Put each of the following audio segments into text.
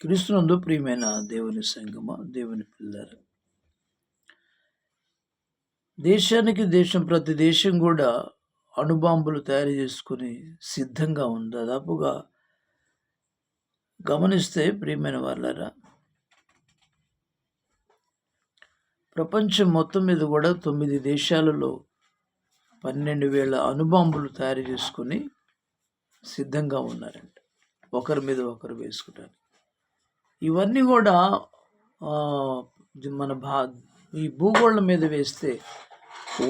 క్రీస్తునందు ప్రియమైన దేవుని సంగమ దేవుని పిల్లలు దేశానికి దేశం ప్రతి దేశం కూడా అణుబాంబులు తయారు చేసుకుని సిద్ధంగా ఉంది. దాదాపుగా గమనిస్తే ప్రియమైన వాళ్ళరా ప్రపంచం మొత్తం మీద కూడా తొమ్మిది దేశాలలో పన్నెండు వేల అణుబాంబులు తయారు చేసుకుని సిద్ధంగా ఉన్నారంట. ఒకరి మీద ఒకరు వేసుకుంటారు. ఇవన్నీ కూడా మన భా ఈ భూగోళం మీద వేస్తే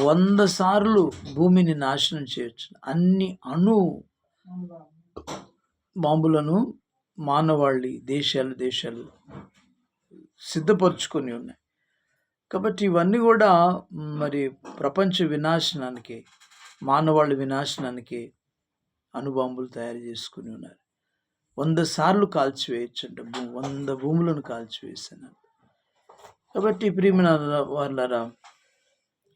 వంద సార్లు భూమిని నాశనం చేయొచ్చు. అన్ని అణు బాంబులను మానవాళి దేశాలు దేశాలు సిద్ధపరచుకొని ఉన్నాయి. కాబట్టి ఇవన్నీ కూడా మరి ప్రపంచ వినాశనానికి మానవాళి వినాశనానికి అణుబాంబులు తయారు చేసుకుని ఉన్నారు. వంద సార్లు కాల్చివేయచ్చు అంట వంద భూములను కాల్చివేసాను కాబట్టి ప్రియమైన వాళ్ళరా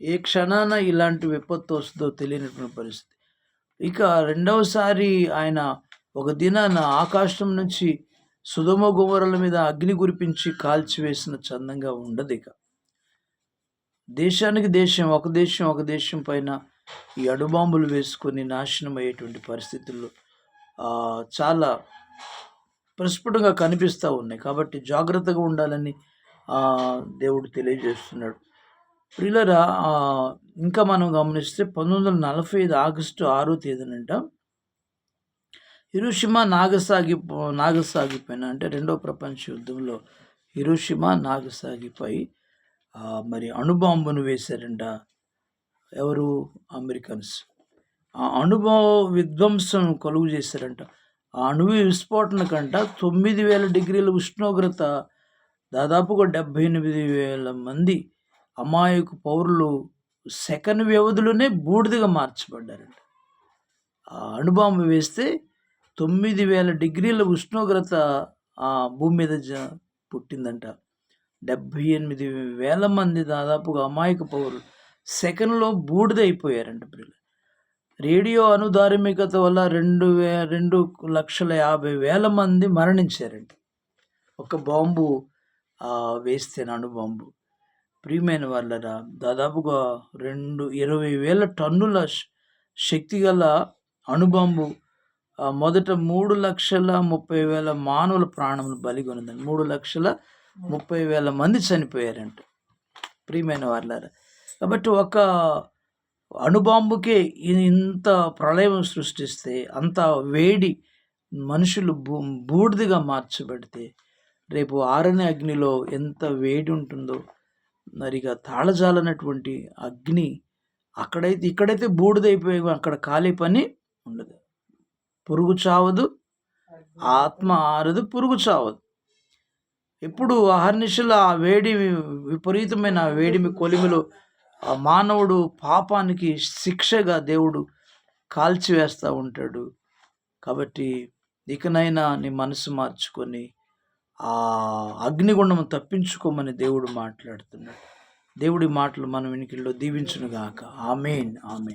ఏ క్షణాన ఇలాంటి విపత్తు వస్తుందో తెలియనటువంటి పరిస్థితి. ఇక రెండవసారి ఆయన ఒక దినాన ఆకాశం నుంచి సుధమ గుమరల మీద అగ్ని కురిపించి కాల్చివేసిన చందంగా ఉండదు ఇక. దేశానికి దేశం ఒక దేశం ఒక దేశం పైన ఈ అడుబాంబులు వేసుకొని నాశనం అయ్యేటువంటి పరిస్థితుల్లో చాలా ప్రస్ఫుటంగా కనిపిస్తూ ఉన్నాయి. కాబట్టి జాగ్రత్తగా ఉండాలని దేవుడు తెలియజేస్తున్నాడు. ప్రియులరా ఇంకా మనం గమనిస్తే పంతొమ్మిది వందల నలభై ఐదు ఆగస్టు ఆరో తేదీనంట. హిరోషిమా నాగసాగి నాగసాగిపైన అంటే రెండో ప్రపంచ యుద్ధంలో హిరోషిమా నాగసాగిపై మరి అణుబాంబును వేశారంట ఎవరు? అమెరికన్స్. ఆ అణుబాంబు విధ్వంసం కలుగు చేశారంట. అణువు విస్ఫోటన కంట తొమ్మిది వేల డిగ్రీల ఉష్ణోగ్రత దాదాపుగా డెబ్భై ఎనిమిది వేల మంది అమాయక పౌరులు సెకండ్ వ్యవధిలోనే బూడిదగా మార్చబడ్డారంట. ఆ అణుబాంబు వేస్తే తొమ్మిది వేల డిగ్రీల ఉష్ణోగ్రత ఆ భూమి మీద జ పుట్టిందంట. డెబ్భై ఎనిమిది వేల మంది దాదాపుగా అమాయక పౌరులు సెకండ్లో బూడిదైపోయారంట పిల్లలు రేడియో అనుధార్మికత వల్ల రెండు వే రెండు లక్షల యాభై వేల మంది మరణించారంట. ఒక బాంబు వేస్తే నాడు అణుబాంబు ప్రియమైన వాళ్ళరా దాదాపుగా రెండు ఇరవై వేల టన్నుల శక్తి గల అణుబాంబు మొదట మూడు లక్షల ముప్పై వేల మానవుల ప్రాణములు బలిగొనదండి మూడు లక్షల ముప్పై వేల మంది చనిపోయారంట. ప్రియమైన వాళ్ళారా కాబట్టి ఒక అణుబాంబుకే ఇంత ప్రళయం సృష్టిస్తే అంత వేడి మనుషులు బూ బూడిదిగా మార్చబడితే రేపు ఆరని అగ్నిలో ఎంత వేడి ఉంటుందో మరిగా తాళజాలనటువంటి అగ్ని అక్కడైతే ఇక్కడైతే బూడిదైపోయి అక్కడ ఖాళీ పని ఉండదు. పురుగు చావదు. ఆత్మ ఆరదు పురుగు చావదు. ఎప్పుడు అహర్నిశలు ఆ వేడి విపరీతమైన వేడిమి కొలిమిలో మానవుడు పాపానికి శిక్షగా దేవుడు కాల్చివేస్తూ ఉంటాడు. కాబట్టి ఇకనైనా నీ మనసు మార్చుకొని ఆ అగ్నిగుండం తప్పించుకోమని దేవుడు మాట్లాడుతున్నాడు. దేవుడి మాటలు మనం వెనుకల్లో దీవించునుగాక. Amen amen.